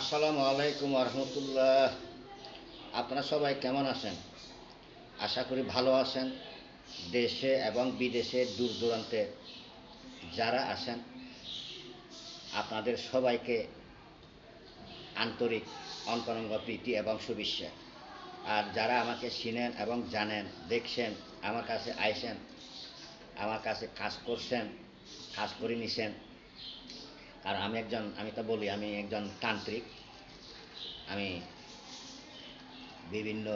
আসসালামু আলাইকুম রহমতুল্লাহ আপনারা সবাই কেমন আছেন? আশা করি ভালো আছেন। দেশে এবং বিদেশে দূর দূরান্তে যারা আছেন, আপনাদের সবাইকে আন্তরিক অন্তরঙ্গ প্রীতি এবং শুভেচ্ছা। আর যারা আমাকে চিনেন এবং জানেন, দেখছেন, আমার কাছে আইসেন আমার কাছে কাজ করছেন, কাজ করে নিছেন আর আমি একজন, আমি তো বলি, আমি একজন তান্ত্রিক। আমি বিভিন্ন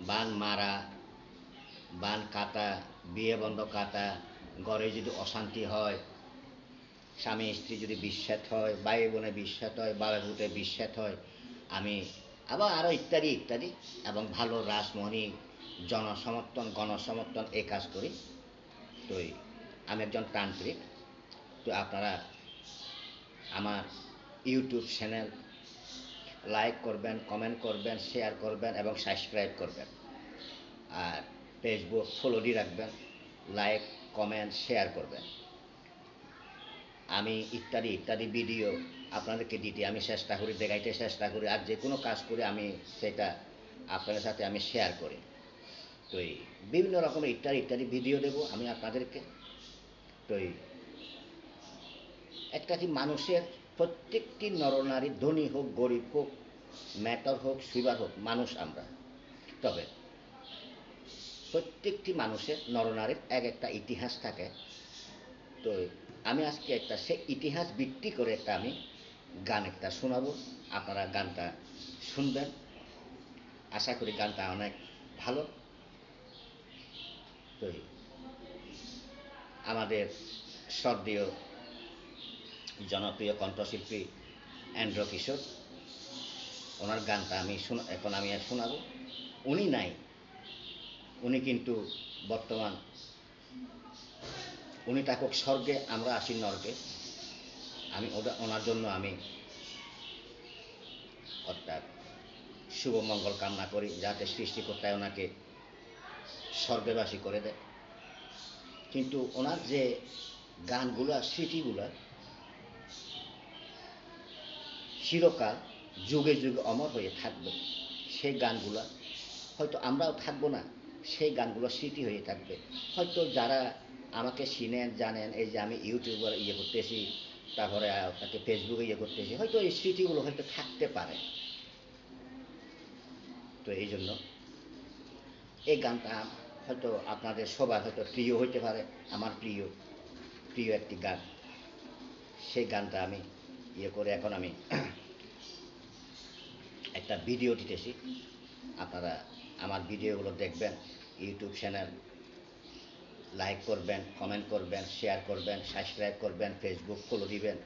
বান মারা, বান কাটা, বিয়ে বন্ধ কাটা, ঘরে যদি অশান্তি হয়, স্বামী স্ত্রী যদি বিস্বাদ হয়, ভাই বোনে বিস্বাদ হয়, বাবা ভূতে বিস্বাদ হয়, আমি আবার আরও ইত্যাদি ইত্যাদি, এবং ভালো রাসমণি জনসমর্থন, গণসমর্থন এই কাজ করি। তো আমি একজন তান্ত্রিক। তো আপনারা আমার ইউটিউব চ্যানেল লাইক করবেন, কমেন্ট করবেন, শেয়ার করবেন এবং সাবস্ক্রাইব করবেন। আর ফেসবুক ফলো দিয়ে রাখবেন, লাইক, কমেন্ট, শেয়ার করবেন। আমি ইত্যাদি ইত্যাদি ভিডিও আপনাদেরকে দিতে, আমি চেষ্টা করি, দেখাইতে চেষ্টা করি, আর যে কোনো কাজ করে আমি সেটা আপনাদের সাথে আমি শেয়ার করি। তো বিভিন্ন রকমের ইত্যাদি ইত্যাদি ভিডিও দেব আমি আপনাদেরকে। তো একটা কি মানুষের প্রত্যেকটি নরনারী ধনী হোক, গরিব হোক, ম্যাটার হোক সুইবার হোক, মানুষ আমরা। তবে প্রত্যেকটি মানুষের নরনারীর এক একটা ইতিহাস থাকে। তো আমি আজকে একটা সে ইতিহাস ভিত্তি করে একটা আমি গান একটা শোনাবো। আপনারা গানটা শুনবেন। আশা করি গানটা অনেক ভালো। তো আমাদের শ্রদ্ধেয় জনপ্রিয় কণ্ঠশিল্পী অ্যান্ড্র কিশোর। ওনার গানটা আমি শোনা এখন আমি আর শোনাবো। উনি নাই, উনি কিন্তু বর্তমান উনি থাকুক স্বর্গে, আমরা আসি নর্গে আমি ওটা ওনার জন্য আমি অর্থাৎ শুভ মঙ্গল কামনা করি, যাতে সৃষ্টিকর্তায় ওনাকে স্বর্গবাসী করে দেয়। কিন্তু ওনার যে গানগুলো, স্মৃতিগুলো চিরকাল যুগে যুগে অমর হয়ে থাকবে। সেই গানগুলো হয়তো আমরাও থাকব না সেই গানগুলো স্মৃতি হয়ে থাকবে। হয়তো যারা আমাকে চিনেন, জানেন, এই যে আমি ইউটিউবার ইয়ে করতেছি, তারপরে তাকে ফেসবুকে ইয়ে করতেছি, হয়তো এই স্মৃতিগুলো হয়তো থাকতে পারে। তো এই জন্য এই গানটা হয়তো আপনাদের সবার হয়তো প্রিয় হইতে পারে, আমার প্রিয় প্রিয় একটি গান। সেই গানটা আমি ইয়ে করে এখন আমি একটা ভিডিও দিতেছি। আপনারা আমার ভিডিওগুলো দেখবেন ইউটিউব চ্যানেল লাইক করবেন কমেন্ট করবেন শেয়ার করবেন সাবস্ক্রাইব করবেন ফেসবুক ফলো দিবেন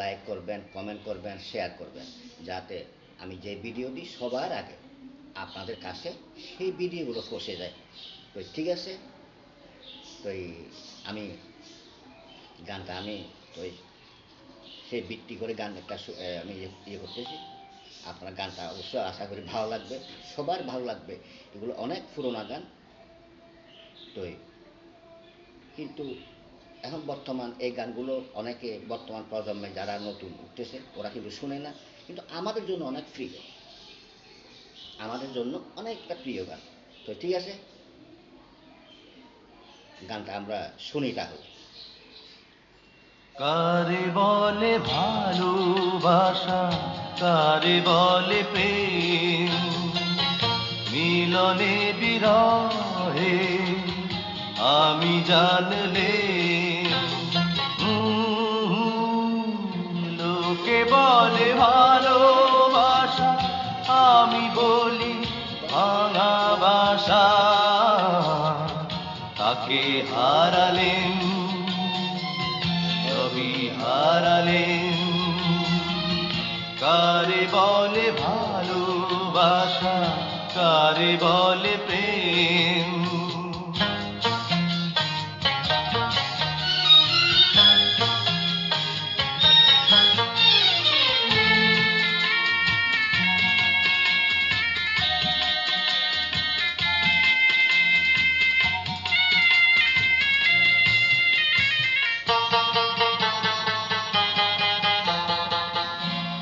লাইক করবেন কমেন্ট করবেন শেয়ার করবেন, যাতে আমি যে ভিডিও দিই সবার আগে আপনাদের কাছে সেই ভিডিওগুলো পৌঁছে যায়। তো ঠিক আছে? তো আমি গানটা আমি তো সেই ভিত্তি করে গান একটা আমি ইয়ে- ইয়ে করতেছি। আপনার গানটা অবশ্যই আশা করি ভালো লাগবে, সবার ভালো লাগবে। এগুলো অনেক পুরোনো গান। তো কিন্তু এখন বর্তমান এই গানগুলো অনেকে বর্তমান প্রজন্মে যারা নতুন উঠতেছে, ওরা কিন্তু শুনে না। কিন্তু আমাদের জন্য অনেক প্রিয়। আমাদের জন্য অনেকটা প্রিয় গান। তো ঠিক আছে? গানটা আমরা শুনি তাহলে। কারে বলে ভালোবাসা, কারে বলে প্রেম? মিলনে বিরহে আমি জানলে লোকে বলে ভালোবাসা, আমি বলি ভাঙা বাসা। তাকে ভালোবাসা কারে বলে প্রেম?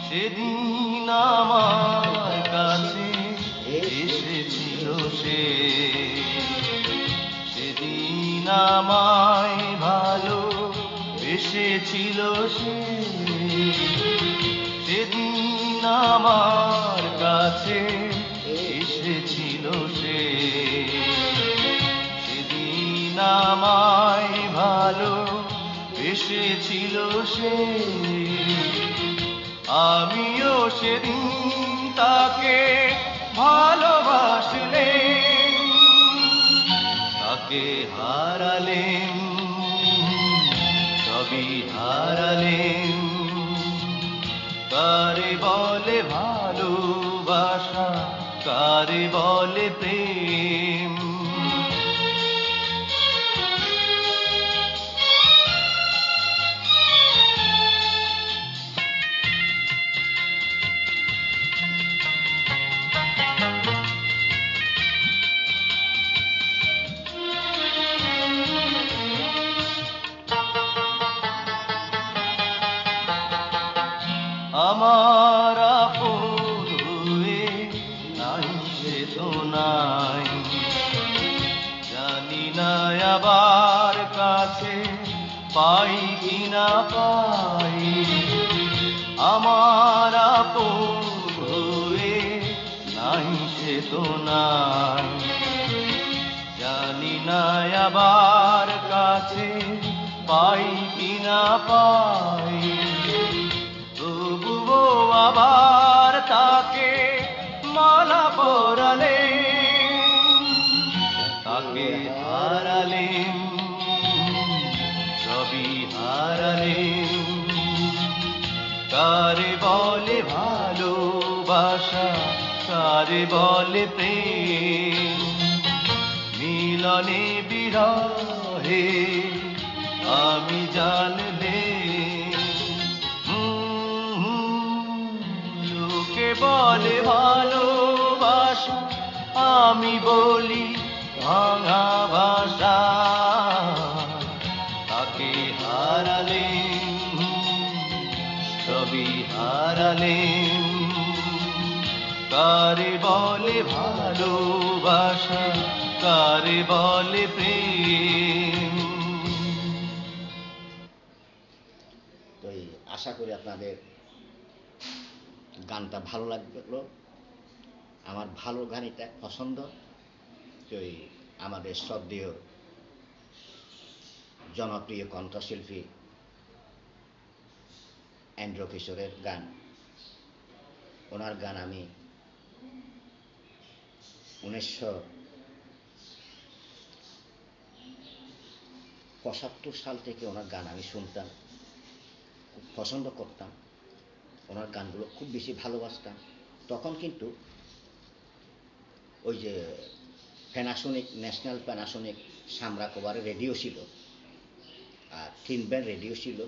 সেদিন আমার সে সেদিন আমায় ভালো এসেছিল সে। সেদিন আমার কাছে এসেছিল সে। সেদিন আমায় ভালো এসেছিল সে। আমিও সেদিন তাকে ভালোবাসলে তাকে হারালেন সবই হারালেন। কারে বলে ভালোবাসা কারে বলে প্রেম আমার নাই তো নাই। জানি না কাছে পাই পাই। আমার জানি না কাছে পাই কিনা পাই। তবুও আবার তাকে মালা পরালে তাকে হারালেন সবই হারালেন। কারে বলে ভালোবাসা কারে বলে প্রেম। মিলনে বিরহে আমি জানলে বলে ভালোবাসা, আমি বলি ভাঙা ভাষা। তাকে হারালেন, সবই হারালেন। কারে বলে ভালোবাসা, কারে বলে প্রেম? আশা করি আপনাদের গানটা ভালো লাগল। আমার ভালো গান এটা পছন্দ। ওই আমাদের শ্রদ্ধেয় জনপ্রিয় কণ্ঠশিল্পী অ্যান্ড্রো কিশোরের গান। ওনার গান আমি উনিশশো পঁচাত্তর সাল থেকে ওনার গান আমি শুনতাম, খুব পছন্দ করতাম। ওনার গানগুলো খুব বেশি ভালোবাসতাম। তখন কিন্তু ওই যে প্যানাসোনিক ন্যাশনাল প্যানাসোনিক সামরা কোবারে রেডিও ছিল। আর তিন ব্যান্ড রেডিও ছিল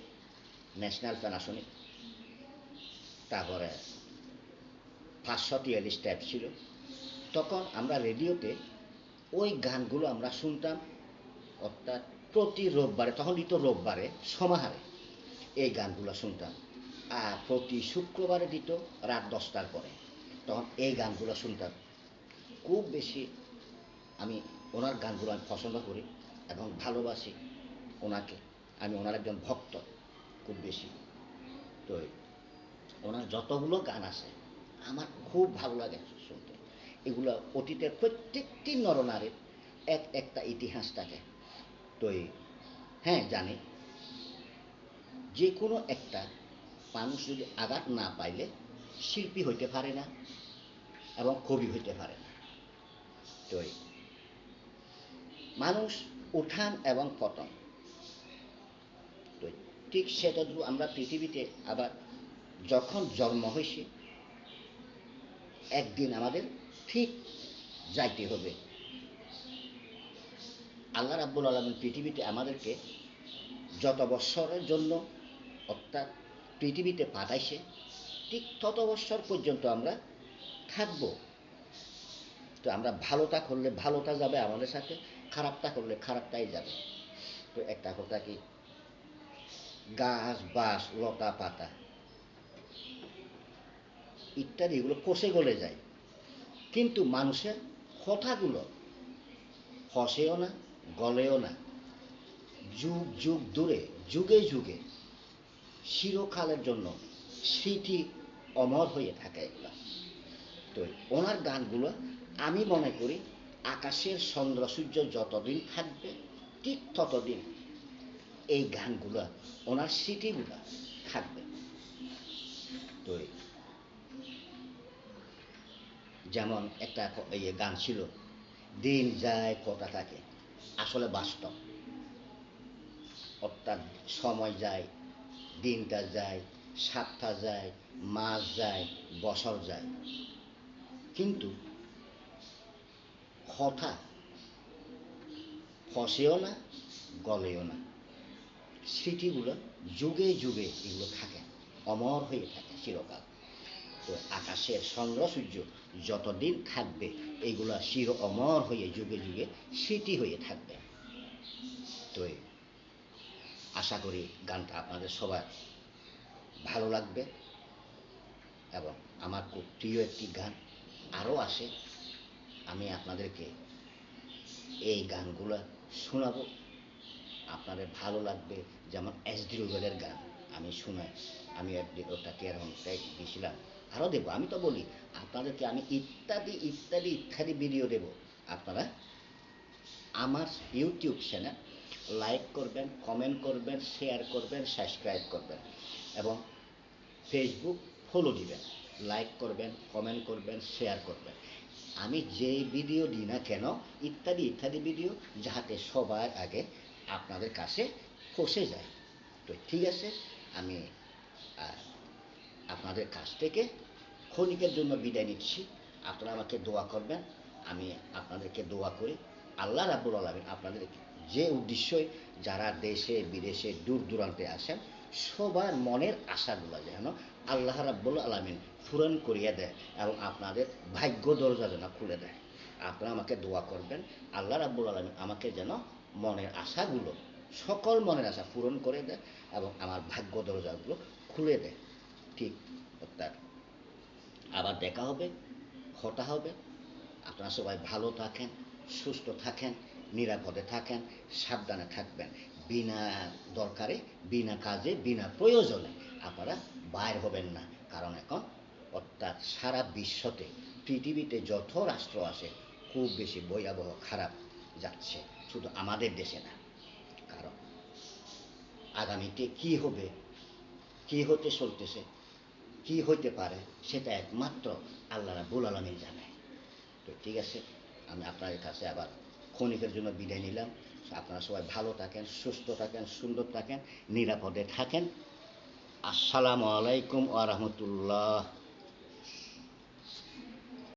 ন্যাশনাল প্যানাসোনিক তারপরে পাঁচশো তিয়াল্লিশ ট্যাপ ছিল। তখন আমরা রেডিওতে ওই গানগুলো আমরা শুনতাম, অর্থাৎ প্রতি রোববারে, তখন দিত রোববারে, সমাহারে এই গানগুলো শুনতাম। প্রতি শুক্রবারে দিত রাত দশটার পরে। তখন এই গানগুলো শুনতাম। খুব বেশি আমি ওনার গানগুলো আমি পছন্দ করি এবং ভালোবাসি ওনাকে। আমি ওনার একজন ভক্ত, খুব বেশি। তো ওনার যতগুলো গান আছে, আমার খুব ভালো লাগে শুনতে। এগুলো অতীতের প্রত্যেকটি নরনারীর এক একটা ইতিহাস থাকে। তো হ্যাঁ জানি। যে কোনো একটা মানুষ যদি আঘাত না পাইলে শিল্পী হইতে পারে না এবং কবি হইতে পারে না। তো মানুষ উঠান এবং পতন। তো ঠিক সেটা আমরা পৃথিবীতে আবার যখন জন্ম হয়েছি একদিন আমাদের ঠিক যাইতে হবে। আল্লাহ রাব্বুল আলমিন পৃথিবীতে আমাদেরকে যত বৎসরের জন্য অর্থাৎ পৃথিবীতে পাঠাইছে, ঠিক তত বৎসর পর্যন্ত আমরা থাকব। তো আমরা ভালোটা করলে ভালোটা যাবে আমাদের সাথে, খারাপটা করলে খারাপটাই যাবে। তো একটা কথা কি, গাছ বাস লতা, পাতা ইত্যাদি এগুলো পচে গলে যায়। কিন্তু মানুষের কথাগুলো হসেও না, গলেও না। যুগ যুগ দূরে যুগে যুগে চিরকালের জন্য স্মৃতি অমর হয়ে থাকে এগুলা। তো ওনার গানগুলো আমি মনে করি আকাশের চন্দ্র সূর্য যতদিন থাকবে, ঠিক ততদিন এই গানগুলো, ওনার স্মৃতিগুলো থাকবে। তো যেমন একটা ইয়ে গান ছিল, দিন যায় কটা থাকে। আসলে বাস্তব। অর্থাৎ সময় যায় দিনটা যায়, সাতটা যায়, মাস যায়, বছর যায়। কিন্তু কথা ফসেও না গলেও না। স্মৃতিগুলো যুগে যুগে এগুলো থাকে, অমর হয়ে থাকে চিরকাল। তো আকাশের চন্দ্র সূর্য যতদিন থাকবে এইগুলো চির অমর হয়ে যুগে যুগে স্মৃতি হয়ে থাকবে। তো আশা করি গানটা আপনাদের সবার ভালো লাগবে এবং আমার খুব প্রিয় একটি গান আরও আসে আমি আপনাদেরকে এই গানগুলো শোনাবো। আপনাদের ভালো লাগবে যেমন এস ডি রুবেলের গান। আমি শুনাই আমি একদিন ওটা টিয়ারহনটাই দিয়েছিলাম আরও দেবো, আমি তো বলি, আপনাদেরকে আমি ইত্যাদি ইত্যাদি ইত্যাদি ভিডিও দেব। আপনারা আমার ইউটিউব চ্যানেল লাইক করবেন কমেন্ট করবেন শেয়ার করবেন সাবস্ক্রাইব করবেন এবং ফেসবুক ফলো দিবেন লাইক করবেন কমেন্ট করবেন শেয়ার করবেন। আমি যে ভিডিও দিই না কেন, ইত্যাদি ইত্যাদি ভিডিও যাহাতে সবার আগে আপনাদের কাছে পৌঁছে যায়। তো ঠিক আছে, আমি আপনাদের কাছ থেকে ক্ষণিকের জন্য বিদায় নিচ্ছি। আপনারা আমাকে দোয়া করবেন, আমি আপনাদেরকে দোয়া করি। আল্লাহ রাবুল আলমিন আপনাদের যে উদ্দেশ্যই যারা দেশে, বিদেশে দূর দূরান্তে আসেন, সবার মনের আশাগুলো যেন আল্লাহ রাব্বুল আলমিন পূরণ করিয়ে দেয় এবং আপনাদের ভাগ্য দরজা যেন খুলে দেয়। আপনারা আমাকে দোয়া করবেন, আল্লাহ রাব্বুল আলমিন আমাকে যেন মনের আশাগুলো, সকল মনের আশা পূরণ করে দেয় এবং আমার ভাগ্য দরজাগুলো খুলে দেয়। ঠিক অর্থাৎ আবার দেখা হবে, হতা হবে। আপনারা সবাই ভালো থাকেন, সুস্থ থাকেন। নিরাপদে থাকেন, সাবধানে থাকবেন। বিনা দরকারে, বিনা কাজে, বিনা প্রয়োজনে আপনারা বাইর হবেন না। কারণ এখন অর্থাৎ সারা বিশ্বতে, পৃথিবীতে যত রাষ্ট্র আছে, খুব বেশি ভয়াবহ খারাপ যাচ্ছে। শুধু আমাদের দেশে না। কারণ আগামীতে কি হবে, কি হতে চলতেছে, কি হইতে পারে, সেটা একমাত্র আল্লাহ রাবুল আলমী জানে। তো ঠিক আছে, আমি আপনাদের কাছে আবার ক্ষণিকের জন্য বিদায় নিলাম। আপনারা সবাই ভালো থাকেন, সুস্থ থাকেন, সুন্দর থাকেন, নিরাপদে থাকেন। আসসালামু আলাইকুম আ রহমতুল্লাহ।